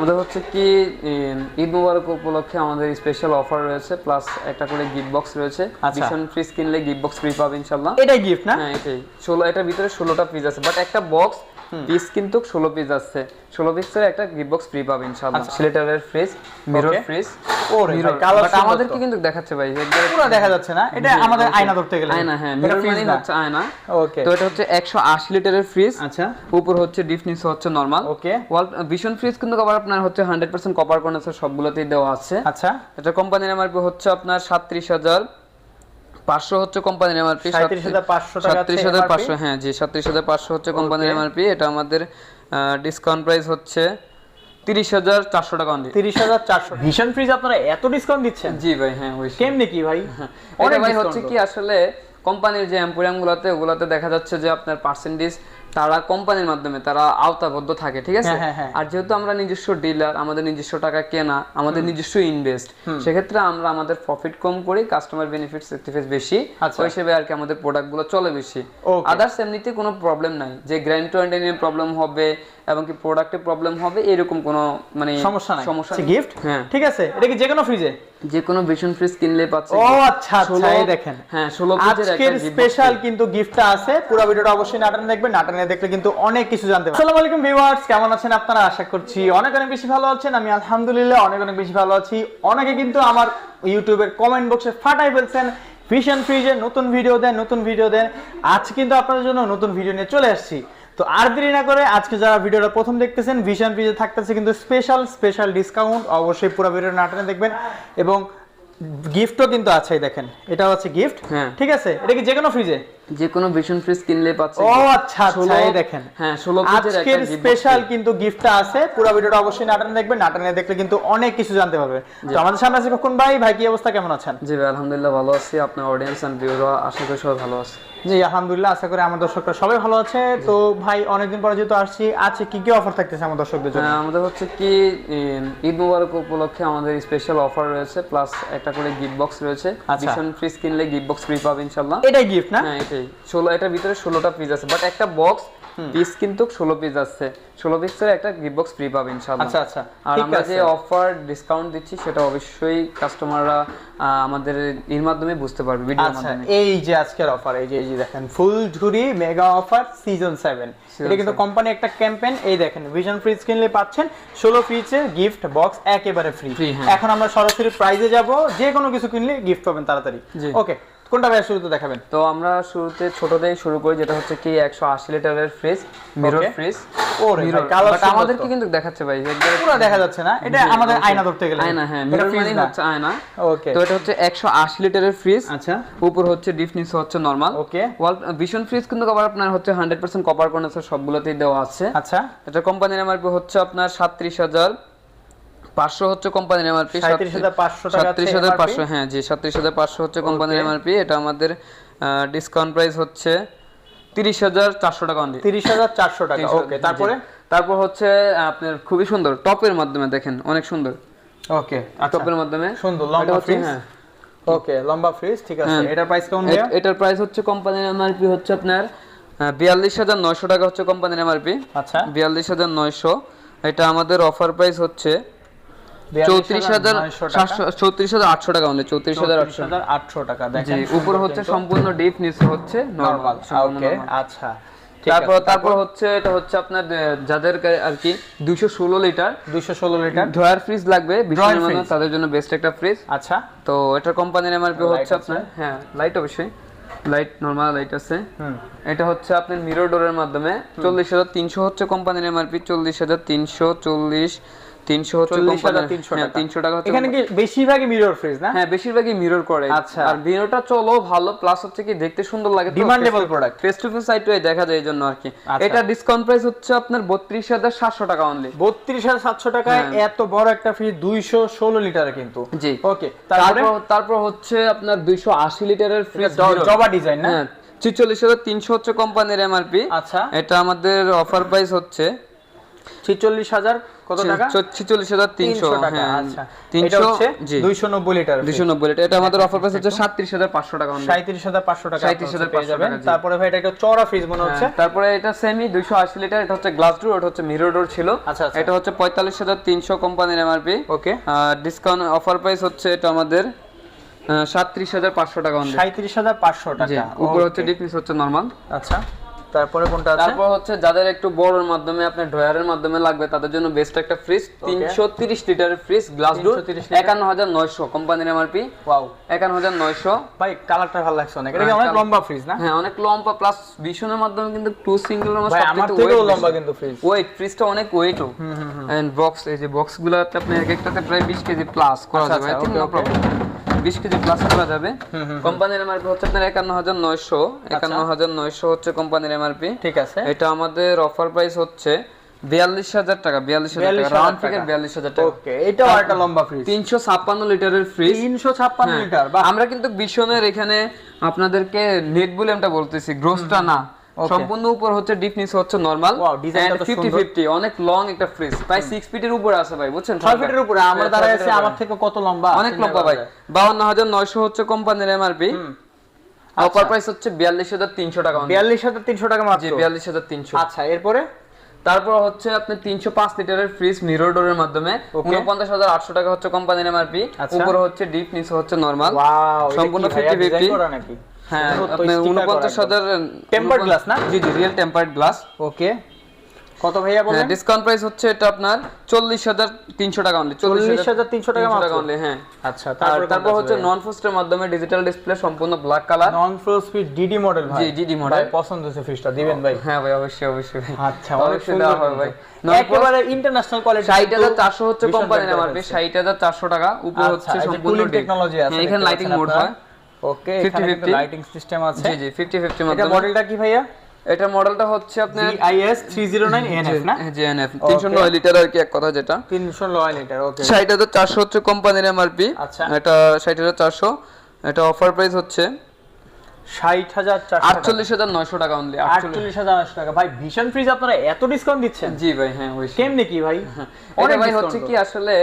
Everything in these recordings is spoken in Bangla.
আমাদের হচ্ছে কি ঈদ মুবারক উপলক্ষে আমাদের স্পেশাল অফার রয়েছে প্লাস একটা করে গিফট বক্স রয়েছে। আচ্ছা। ভীষণ ফ্রিজ কিনলে গিফট বক্স ফ্রি পাবে ইনশাল্লাহ এটা গিফট না? হ্যাঁ এটাই। ষোলো এটার ভিতরে ষোলোটা ফ্রিজ আছে বাট একটা বক্স পিস কিন্তু ষোলো পিস আছে। ষোলো পিসের একটা গিফট বক্স ফ্রি পাবে ইনশাল্লাহ সিলেটারের ফ্রিজ মিরর ফ্রিজ ওরে colour বাট সুন্দর আমাদেরকে কিন্তু দেখাচ্ছে ভাই পুরো দেখা যাচ্ছে না এটা আমাদের আয়না ধরতে গেলে। আয়না হ্যাঁ মিরর মানে না। হচ্ছে আয়না। ওকে তো এটা হচ্ছে একশো আশি লিটারের ফ্রিজ আচ্ছা। উপর হচ্ছে ডিপ নিচে হচ্ছে নরমাল ওকে ওয়াল ভীষণ ফ্রিজ কিন্তু কভার আপনার হচ্ছে হান্ড্রেড পার্সেন্ট কপার কন্ডেন্সার সবগুলোতেই দেওয়া আছে। আচ্ছা। এটা কোম্পানির এমআরপি হচ্ছে আপনার সাতত্রিশ হাজার পাঁচশো হচ্ছে কোম্পানির এমআরপি 37,500 সাতত্রিশ হাজার পাঁচশো হ্যাঁ জি সাতত্রিশ হাজার পাঁচশো হচ্ছে কোম্পানির এমআরপি এটা আমাদের ডিসকাউন্ট প্রাইস হচ্ছে তিরিশ হাজার চারশো টাকা অনলি তিরিশ হাজার চারশো ভীষণ ফ্রিজ আপনারা এত ডিসকাউন্ট দিচ্ছেন? জি ভাই হ্যাঁ ওই কেমনে কি ভাই? এটা অনেক ভাই হচ্ছে কি আসলে কোম্পানির যে এম্পোরিয়াম গুলাতে ওগুলাতে দেখা যাচ্ছে যে আপনার পার্সেন্টেজ তারা কোম্পানির মাধ্যমে তারা আওতাবদ্ধ থাকে ঠিক আছে? হ্যাঁ, হ্যাঁ, হ্যাঁ। আর যেহেতু আমরা নিজস্ব ডিলার আমাদের নিজস্ব টাকা কেনা আমাদের নিজস্ব ইনভেস্ট সেক্ষেত্রে আমরা আমাদের প্রফিট কম করি কাস্টমার বেনিফিট সার্টিফিকেট বেশি আচ্ছা। ওই হিসেবে আর কি আমাদের প্রোডাক্টগুলো চলে বেশি। আদার্স এমনিতে কোনো প্রবলেম নাই যে গ্র্যান্ড টোয়েন্টি নিয়ে প্রবলেম হবে এবং কি প্রোডাক্টে প্রবলেম হবে এরকম কোনো মানে সমস্যা নাই। সমস্যা গিফট হ্যাঁ। ঠিক আছে। এটা কি যে কোনো ফ্রিজে যে কোনো ভিশন ফ্রিজ কিনলে পাচ্ছে ও আচ্ছা আচ্ছা এই দেখেন। হ্যাঁ ষোলো পিসের একটা আজকের স্পেশাল কিন্তু গিফটটা আছে। পুরো ভিডিওটা অবশ্যই নাটানে দেখবেন। নাটানে দেখলে কিন্তু অনেক কিছু জানতে পারবেন। আসসালামু আলাইকুম ভিউয়ার্স কেমন আছেন আপনারা? আশা করছি অনেক অনেক বেশি ভালো আছেন। আমি আলহামদুলিল্লাহ অনেক অনেক বেশি ভালো আছি। অনেকে কিন্তু আমার ইউটিউবের কমেন্ট বক্সে ফাটাই ফেলছেন। ভিশন ফ্রিজের নতুন ভিডিও দেন নতুন ভিডিও দেন। আজ কিন্তু আপনাদের জন্য নতুন ভিডিও নিয়ে চলে আসছি তো আর দেরি না করে আজকে যারা ভিডিওটা প্রথম দেখতেছেন ভিশন ফ্রিজে থাকতেছে কিন্তু স্পেশাল স্পেশাল ডিসকাউন্ট অবশ্যই পুরো ভিডিও নাটনে দেখবেন। এবং গিফটও কিন্তু আছে দেখেন এটাও আছে গিফট হ্যাঁ। ঠিক আছে? এটা কি যে কোনো ফ্রিজে যে কোনো ভিশন ফ্রিজ কিনলে পাচ্ছে ও আচ্ছা আচ্ছা এই দেখেন। হ্যাঁ ষোলো পিসের একটা আজকের স্পেশাল কিন্তু গিফটটা আছে। পুরো ভিডিওটা অবশ্যই নাটানে দেখবেন। নাটানে দেখলে কিন্তু অনেক কিছু জানতে পারবে। তো আমাদের সামনে আছে কখন ভাই। ভাই কি অবস্থা? কেমন আছেন? জি ভাই আলহামদুলিল্লাহ ভালো আছি। আপনার অডিয়েন্স এন্ড ভিউরা আশা করি সবাই ভালো আছে। জি আলহামদুলিল্লাহ আশা করি আমার দর্শকরা সবাই ভালো আছে। তো ভাই অনেকদিন পরে যেহেতু আসছি আছে কি কি অফার থাকতেছে আমার দর্শকদের জন্য? হ্যাঁ, আমাদের হচ্ছে কি ঈদ মুবারক উপলক্ষে আমাদের স্পেশাল অফার রয়েছে। প্লাস একটা করে গিফট বক্স রয়েছে। আচ্ছা। ভিশন ফ্রিজ কিনলে গিফট বক্স ফ্রি পাবেন ইনশাল্লাহ এটাই গিফট না? হ্যাঁ এটাই ষোলো এটার ভিতরে ষোলোটা পিস আছে বাট একটা বক্স পিস কিন্তু ষোলো পিস আছে। ষোলো পিসের একটা গিফট বক্স ফ্রি পাবে ইনশাল্লাহ আচ্ছা আচ্ছা। আর আমরা যে অফার ডিসকাউন্ট দিচ্ছি সেটা অবশ্যই কাস্টমাররা আমাদের এর মাধ্যমে বুঝতে পারবে ভিডিওর আচ্ছা মাধ্যমে। এই যে আজকের অফার এই যে এই যে দেখেন ফুল ঝুরি মেগা অফার সিজন সেভেন এটা কিন্তু কোম্পানি একটা ক্যাম্পেইন এই দেখেন ভিশন ফ্রিজ কিনলে পাচ্ছেন ষোলো পিসের গিফট বক্স একেবারে ফ্রি হ্যাঁ। এখন আমরা সরাসরি প্রাইজে যাব যে কোনো কিছু কিনলে গিফট পাবেন তাড়াতাড়ি। ওকে কোনটা ভাই শুরুতে দেখাবেন? তো আমরা শুরুতে ছোট দিয়ে শুরু করি যেটা হচ্ছে কি একশো আশি লিটারের ফ্রিজ মিরর ফ্রিজ ওরে ভাই, মিরর colour বাট সুন্দর আমাদেরকে কিন্তু দেখাচ্ছে ভাই পুরো দেখা যাচ্ছে না এটা আমাদের আয়না ধরতে গেলে। আয়না হ্যাঁ মিরর মানে না। হচ্ছে আয়না। ওকে তো এটা হচ্ছে একশো আশি লিটারের ফ্রিজ আচ্ছা। উপর হচ্ছে ডিপ নিচে হচ্ছে নরমাল ওকে ওয়াল ভীষণ ফ্রিজ কিন্তু কভার আপনার হচ্ছে হান্ড্রেড পার্সেন্ট কপার কন্ডেন্সার সবগুলোতেই দেওয়া আছে। আচ্ছা। এটা কোম্পানির এমআরপি হচ্ছে আপনার সাতত্রিশ হাজার পাঁচশো হচ্ছে কোম্পানির এমআরপি 37,500 সাতত্রিশ হাজার পাঁচশো হ্যাঁ জি সাতত্রিশ হাজার পাঁচশো হচ্ছে কোম্পানির. এমআরপি এটা আমাদের ডিসকাউন্ট প্রাইস হচ্ছে তিরিশ হাজার চারশো টাকা অনলি তিরিশ হাজার চারশো টাকা ওকে তারপরে? তারপর হচ্ছে আপনার খুবই সুন্দর টপের মাধ্যমে দেখেন অনেক সুন্দর। ওকে আচ্ছা। টপের মাধ্যমে। সুন্দর লম্বা ফ্রিজ হ্যাঁ। ওকে লম্বা ফ্রিজ ঠিক আছে। হ্যাঁ। এটার প্রাইস কেমন এটার প্রাইস হচ্ছে কোম্পানির এমআরপি হচ্ছে আপনার বিয়াল্লিশ হাজার নয়শো টাকা হচ্ছে কোম্পানির এমআরপি আচ্ছা। বিয়াল্লিশ হাজার নয়শো। এটা আমাদের অফার প্রাইস হচ্ছে চৌত্রিশ হাজার 42,900 টাকা। চৌত্রিশ হাজার আটশো টাকা অনলি চৌত্রিশ হাজার আটশো টাকা। দেখেন উপর হচ্ছে সম্পূর্ণ ডিপ নিচে হচ্ছে নরমাল নরমাল ওকে আচ্ছা তারপর তারপর হচ্ছে এটা হচ্ছে আপনার যাদের আর কি দুইশো ষোলো লিটার 216 লিটার। ড্রয়ার ফ্রিজ লাগবে বিশালের মধ্যে fridge। তাদের জন্য বেস্ট একটা ফ্রিজ আচ্ছা। তো এটার কোম্পানির এমআরপি হচ্ছে আপনার হ্যাঁ লাইট অবশ্যই। লাইট নর্মাল লাইট আছে। এটা হচ্ছে আপনার মিরর ডোরের মাধ্যমে চল্লিশ হাজার তিনশো হচ্ছে কোম্পানির এমআরপি চল্লিশ হাজার তিনশো চল্লিশ তিনশো হচ্ছে 40,300 কোম্পানির হ্যাঁ টাকা। তিনশো টাকা হচ্ছে এখানে কি বেশিরভাগই মিরর ফ্রিজ না? হ্যাঁ বেশিরভাগই মিরর করে। আচ্ছা। আর মিররটা চলো ভালো প্লাস হচ্ছে কি দেখতে সুন্দর লাগে Demandable product। Face to face সাইটে দেখা যায় এই আর কি আচ্ছা। এটা ডিসকাউন্ট প্রাইস হচ্ছে আপনার বত্রিশ হাজার সাতশো টাকা অনলি 32700 টাকায় এত বড় একটা ফ্রিজ 216 লিটারে কিন্তু। হ্যাঁ। জি। ওকে তারপর তারপর? হচ্ছে আপনার দুইশো আশি লিটারের ফ্রিজ জবা ডিজাইন না? হ্যাঁ ছিচল্লিশ হাজার তিনশো হচ্ছে কোম্পানির এমআরপি আচ্ছা। এটা আমাদের অফার প্রাইস হচ্ছে ছিচল্লিশ হাজার কত টাকা? ছিচল্লিশ হাজার তিনশো টাকা হ্যাঁ আচ্ছা। এটা তিনশো হচ্ছে দুইশো নব্বই লিটার দুশো নব্বই লিটার এটা আমাদের অফার প্রাইস হচ্ছে সাতত্রিশ হাজার পাঁচশো টাকা সাঁত্রিশ হাজার পাঁচশো টাকা 37,500 পেয়ে যাবেন। টাকা, তারপরে ভাই এটা একটা চড়া ফ্রিজ মনে হচ্ছে। হ্যাঁ, তারপরে এটা সেমি দুইশো আশি লিটার এটা হচ্ছে গ্লাস ডোর এটা হচ্ছে মিরর ডোর ছিল। আচ্ছা, আচ্ছা। এটা হচ্ছে পঁয়তাল্লিশ হাজার তিনশো কোম্পানির MRP okay discount offer price হচ্ছে এটা আমাদের সাতত্রিশ হাজার পাঁচশো টাকা। সাঁত্রিশ হাজার পাঁচশো টাকা। উপরে হচ্ছে Okay. হচ্ছে নরমাল আচ্ছা। তারপরে কোনটা আছে? তারপর হচ্ছে যাদের একটু বড়র মাধ্যমে আপনার ড্রয়ারের মাধ্যমে লাগবে তাদের জন্য বেস্ট একটা ফ্রিজ তিনশো তিরিশ লিটারের ফ্রিজ গ্লাস ডোর 330 লিটার। একান্ন হাজার নয়শো কোম্পানির এমআরপি ওয়াও একান্ন হাজার নয়শো। ভাই কালারটা ভালো লাগছে অনেক। এটা হ্যাঁ, অনেক লম্বা ফ্রিজ না? হ্যাঁ অনেক লম্বা প্লাস ভীষণের মাধ্যমে কিন্তু টু সিঙ্গেল ভাই আমার থেকেও লম্বা কিন্তু ফ্রিজ ওয়েট ফ্রিজটা অনেক ওয়েটও এন্ড বক্স এই যে বক্স গুলাতে আপনি এক একটাতে প্রায় 20 কেজি প্লাস করা আচ্ছা, যাবে। আচ্ছা, think no problem 20 KG plus করা যাবে। কোম্পানির এমআরপি হচ্ছে আপনার 51900 51900 হচ্ছে কোম্পানির এমআরপি ঠিক আছে। এটা আমাদের অফার প্রাইস হচ্ছে 42000 টাকা 42000 টাকা। 42,000 রাউন্ড ফিগার টাকা। 42000 টাকা। ওকে এটাও একটা লম্বা ফ্রিজ 356 লিটারের ফ্রিজ তিনশো ছাপ্পান্ন হ্যাঁ, লিটার বা আমরা কিন্তু বিশনের এখানে আপনাদেরকে নেট বুলেমটা বলতেছি গ্রোসটা না. সম্পূর্ণ উপর হচ্ছে ডিপ নিচে হচ্ছে নরমাল Wow, design টা তো 50 50 অনেক লং একটা ফ্রিজ প্রায় 6 ফিটের উপরে আছে ভাই বুঝছেন? ফিটের উপরে আমরা আছি ফিটের আমার থেকে কত লম্বা? অনেক লম্বা ভাই। যায়। 52900 হচ্ছে কোম্পানির এমআরপি অফার প্রাইস হচ্ছে 42300 টাকা only। বিয়াল্লিশ হাজার তিনশো টাকা জি মাত্র 42300 আচ্ছা এরপরে? তারপর হচ্ছে আপনি 305 লিটারের ফ্রিজ মিরর ডোরের মাধ্যমে। Okay. 49800 টাকা হচ্ছে কোম্পানির এমআরপি। উপরে হচ্ছে ডিপ নিচে হচ্ছে নরমাল সম্পূর্ণ 50 50 করা নাকি? হ্যাঁ উনপঞ্চাশ হাজার Tempered glass না? জি জি রিয়েল টেম্পার্ড গ্লাস ওকে কত ভাইয়া বলেন? ডিসকাউন্ট প্রাইস হচ্ছে এটা আপনার চল্লিশ হাজার তিনশো টাকা অনলি চল্লিশ হাজার তিনশো টাকা মাত্র। অনলি হ্যাঁ। আচ্ছা আর তারপর হচ্ছে নন ফোস্টের মাধ্যমে ডিজিটাল ডিসপ্লে সম্পূর্ণ black colour non DD model ভাই। জি, DD model। ভাই পছন্দ ফ্রিজটা দিবেন ভাই। হ্যাঁ ভাই অবশ্যই অবশ্যই ভাই। আচ্ছা অনেক অবশ্যই সুন্দর হবে ভাই। ভাই একেবারে ইন্টারন্যাশনাল কোয়ালিটি ষাট হাজার চারশো হচ্ছে কোম্পানির এমআরপি ষাট হাজার চারশো টাকা উপরে হচ্ছে সম্পূর্ণ টেকনোলজি আছে হ্যাঁ, এখানে লাইটিং মোড হয় ওকে এখানে 50 লাইটিং সিস্টেম আছে। জি জি ফিফটি ফিফটি এটা মডেলটা কি ভাইয়া? এটা মডেলটা হচ্ছে আপনার জিআইএস 309 এনএফ না? জিএনএফ তিনশো নয় লিটার আর কি এক কথা যেটা। 309 লিটার ওকে ষাট হাজার চারশো হচ্ছে কোম্পানির এমআরপি আচ্ছা। এটা ষাট হাজার চারশো। এটা অফার প্রাইস হচ্ছে 60400 আটচল্লিশ হাজার নয়শো টাকা অনলি আটচল্লিশ। 48900 টাকা। ভাই ভীষণ ফ্রিজ আপনারা এত ডিসকাউন্ট দিচ্ছেন? জি ভাই হ্যাঁ অবশ্যই। কেমনে কি ভাই? এটা অনেক ভাই হচ্ছে কি আসলে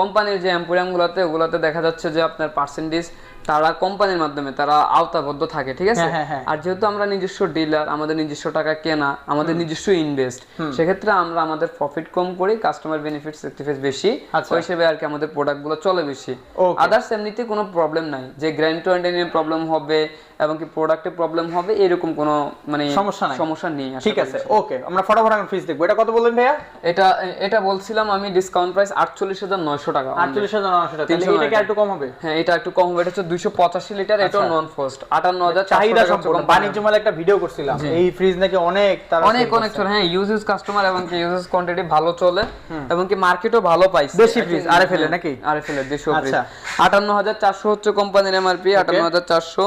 কোম্পানির যে এম্পোরিয়াম গুলাতে ওগুলাতে দেখা যাচ্ছে যে আপনার পার্সেন্টেজ তারা কোম্পানির মাধ্যমে তারা আওতাবদ্ধ থাকে ঠিক আছে? হ্যাঁ, হ্যাঁ, হ্যাঁ। আর যেহেতু আমরা নিজস্ব ডিলার আমাদের নিজস্ব টাকা কেনা আমাদের নিজস্ব ইনভেস্ট সেক্ষেত্রে আমরা আমাদের প্রফিট কম করি কাস্টমার বেনিফিট স্যাক্রিফাইস বেশি আচ্ছা। ওই হিসেবে আর কি আমাদের প্রোডাক্টগুলো চলে বেশি। আদার্স এমনিতে কোনো প্রবলেম নাই। যে গ্র্যান্ড নিয়ে প্রবলেম হবে এবং কি প্রোডাক্টে প্রবলেম হবে এরকম কোনো মানে সমস্যা নাই। সমস্যা নেই ঠিক আছে ওকে আমরা ফটাফট এখন ফ্রিজ দেখব। এটা কত বললেন ভাইয়া? এটা এটা বলছিলাম আমি ডিসকাউন্ট প্রাইস আটচল্লিশ হাজার নয়শো টাকা only। 48900 টাকা তাহলে এটা কি একটু কম হবে? হ্যাঁ এটা একটু কম হবে এটা হচ্ছে দুইশো পঁচাশি লিটার এটাও নন ফোস্ট আটান্ন হাজার চাহিদা সম্পূর্ণ। বাণিজ্য মেলা একটা ভিডিও করছিলাম। এই ফ্রিজ নাকি অনেক তারা অনেক অনেক চলে হ্যাঁ ইউজ ইউজ কাস্টমার এবং কি ইউজ কোয়ান্টিটি ভালো চলে এবং কি মার্কেটও ভালো পাইছে। দেশি ফ্রিজ RFL এর নাকি? আরএফএল এর দেশীয় ফ্রিজ আচ্ছা। আটান্ন হাজার চারশো হচ্ছে কোম্পানির এমআরপি আটান্ন হাজার চারশো।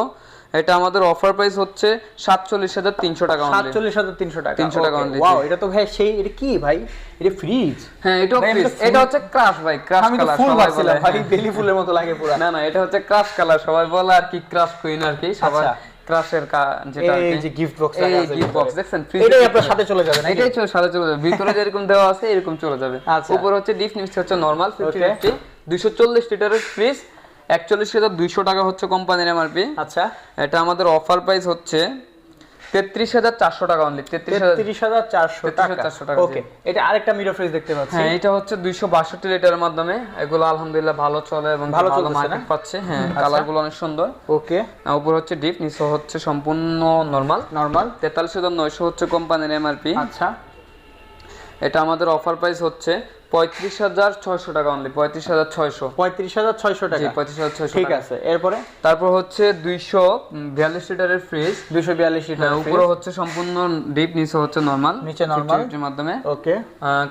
এটা আমাদের অফার প্রাইস হচ্ছে সাতচল্লিশ হাজার তিনশো টাকা। 47300 টাকা। 300 টাকা Okay, only, wow জি। এটা তো ভাই সেই এটা কি ভাই? এটা ফ্রিজ হ্যাঁ আমি ফ্রিজ এটা হচ্ছে ক্রাশ ভাই ক্রাশ কালার ফুল ভাবছিলাম ভাই বেলি ফুলের মতো লাগে পুরো। না না এটা হচ্ছে ক্রাশ কালার সবাই বলে আর কি ক্রাশ কুইন আর কি সবাই আচ্ছা। ক্রাশের যেটা এই যে গিফট বক্স এই গিফট বক্স দেখছেন ফ্রিজ এটাই আপনার সাথে চলে যাবে নাকি? এটাই চলে সাথে চলে যাবে। ভিতরে যেরকম দেওয়া আছে এরকম চলে যাবে। আচ্ছা। উপর হচ্ছে ডিপ নিচে হচ্ছে নরমাল ফিফটি Okay. ফিফটি দুইশো চল্লিশ লিটারের ফ্রিজ একচল্লিশ হাজার দুইশো টাকা হচ্ছে কোম্পানির এমআরপি আচ্ছা। এটা আমাদের অফার প্রাইস হচ্ছে তেত্রিশ হাজার চারশো টাকা অনলি তেত্রিশ হাজার 33400 টাকা। 33400 টাকা, ওকে এটা আরেকটা মিরর ফ্রিজ দেখতে পাচ্ছি। হ্যাঁ এটা হচ্ছে দুইশো বাষট্টি লিটারের মাধ্যমে। এগুলো আলহামদুলিল্লাহ ভালো চলে এবং ভালো চলতেছে মার্কেট আচ্ছা। পাচ্ছে। হ্যাঁ গুলো অনেক সুন্দর। ওকে উপর হচ্ছে ডিপ নিচে হচ্ছে সম্পূর্ণ নরমাল নরমাল তেতাল্লিশ হাজার নয়শো হচ্ছে কোম্পানির এমআরপি আচ্ছা। এটা আমাদের অফার প্রাইস হচ্ছে পঁয়ত্রিশ হাজার ছয়শো টাকা অনলি পঁয়ত্রিশ হাজার ছয়শো। পঁয়ত্রিশ হাজার ছয়শো টাকা। পঁয়ত্রিশ হাজার ছয়শো ঠিক আছে এরপরে? তারপর হচ্ছে দুইশো বিয়াল্লিশ লিটারের ফ্রিজ 242 লিটার উপরে হচ্ছে সম্পূর্ণ ডিপ নিচে হচ্ছে নর্মাল নিচে নর্মাল মাধ্যমে। ওকে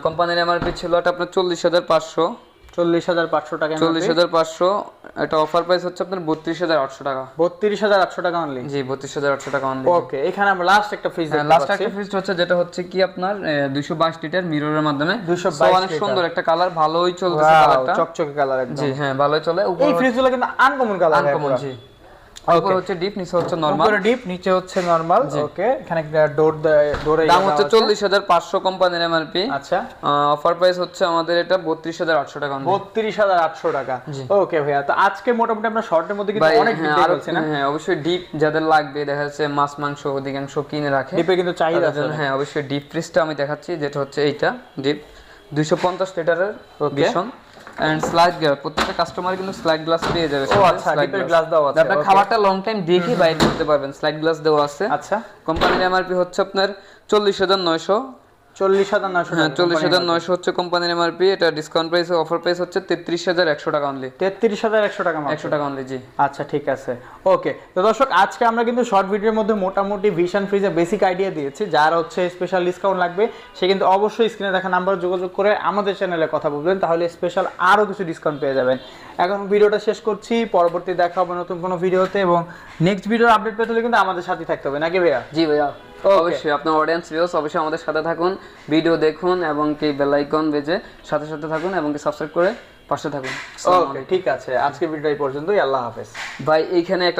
কোম্পানির এমআরপি ছিল এটা আপনার চল্লিশ হাজার পাঁচশো। 40500 টাকা চল্লিশ হাজার পাঁচশো এটা অফার প্রাইস হচ্ছে আপনার বত্রিশ হাজার আটশো টাকা। 32800 টাকা অনলি জি বত্রিশ হাজার আটশো টাকা অনলি ওকে এখানে আমরা লাস্ট একটা ফ্রিজ লাস্ট একটা ফ্রিজ হচ্ছে যেটা হচ্ছে কি আপনার দুইশো বাইশ লিটার মিররের মাধ্যমে। 222 অনেক সুন্দর একটা কালার ভালোই চলছে কালারটা চকচকে কালার জি হ্যাঁ ভালোই চলে। এই ফ্রিজগুলো কিন্তু আনকমন কালার আনকমন জি। উপরে হচ্ছে ডিপ নিচে হচ্ছে নরমাল উপরে ডিপ নিচে হচ্ছে নরমাল ওকে এখানে ডোর ডোরে দাম হচ্ছে চল্লিশ হাজার পাঁচশো কোম্পানির এমআরপি আচ্ছা। অফার প্রাইস হচ্ছে আমাদের এটা বত্রিশ হাজার আটশো টাকা only। বত্রিশ হাজার আটশো টাকা। ওকে ভাইয়া। তো আজকে মোটামুটি আমরা শর্টের মধ্যে কিন্তু অনেক হ্যাঁ, বলছি না? হ্যাঁ অবশ্যই ডিপ যাদের লাগবে দেখা যাচ্ছে মাছ মাংস অধিকাংশ কিনে রাখে। ডিপে কিন্তু চাহিদা আছে হ্যাঁ অবশ্যই ডিপ ফ্রিজটা আমি দেখাচ্ছি যেটা হচ্ছে এইটা ডিপ দুইশো পঞ্চাশ লিটারের ভীষণ এন্ড স্লাইড গ্লাস প্রত্যেকটা কাস্টমার কিন্তু স্লাইড গ্লাস পেয়ে যাবে। ও আচ্ছা ডিপের গ্লাস দাও আছে আপনার। খাবারটা লং টাইম দেখে বাইরে করতে পারবেন। স্লাইড গ্লাস দেওয়া আছে। আচ্ছা। কোম্পানির এমআরপি হচ্ছে আপনার চল্লিশ হাজার নয়শো। চল্লিশ হাজার নয়শো হ্যাঁ চল্লিশ হাজার নয়শো হচ্ছে কোম্পানির এমআরপি এটা ডিসকাউন্ট প্রাইস অফার প্রাইস হচ্ছে তেত্রিশ হাজার একশো টাকা অনলি তেত্রিশ হাজার একশো টাকা একশো টাকা অনলি জি। আচ্ছা ঠিক আছে। ওকে তো দর্শক আজকে আমরা কিন্তু শর্ট ভিডিওর মধ্যে মোটামুটি ভিশন ফ্রিজে বেসিক আইডিয়া দিয়েছি যার হচ্ছে স্পেশাল ডিসকাউন্ট লাগবে। সে কিন্তু অবশ্যই স্ক্রিনে দেখা নাম্বার যোগাযোগ করে আমাদের চ্যানেলে কথা বলবেন তাহলে স্পেশাল আরও কিছু ডিসকাউন্ট পেয়ে যাবেন। এখন ভিডিওটা শেষ করছি পরবর্তী দেখা হবে নতুন কোনো ভিডিওতে এবং নেক্সট ভিডিওর আপডেট পেতে হলে কিন্তু আমাদের সাথে থাকতে হবে নাকি ভাইয়া? জি ভাইয়া। অবশ্যই আপনার অডিয়েন্স ভিউস অবশ্যই আমাদের সাথে থাকুন ভিডিও দেখুন এবং কি বেল আইকন বেজে সাথে সাথে থাকুন এবং কি সাবস্ক্রাইব করে পাশে থাকুন। ওকে ঠিক আছে। আজকে ভিডিও এই পর্যন্তই। আল্লাহ হাফেজ। ভাই এইখানে একটা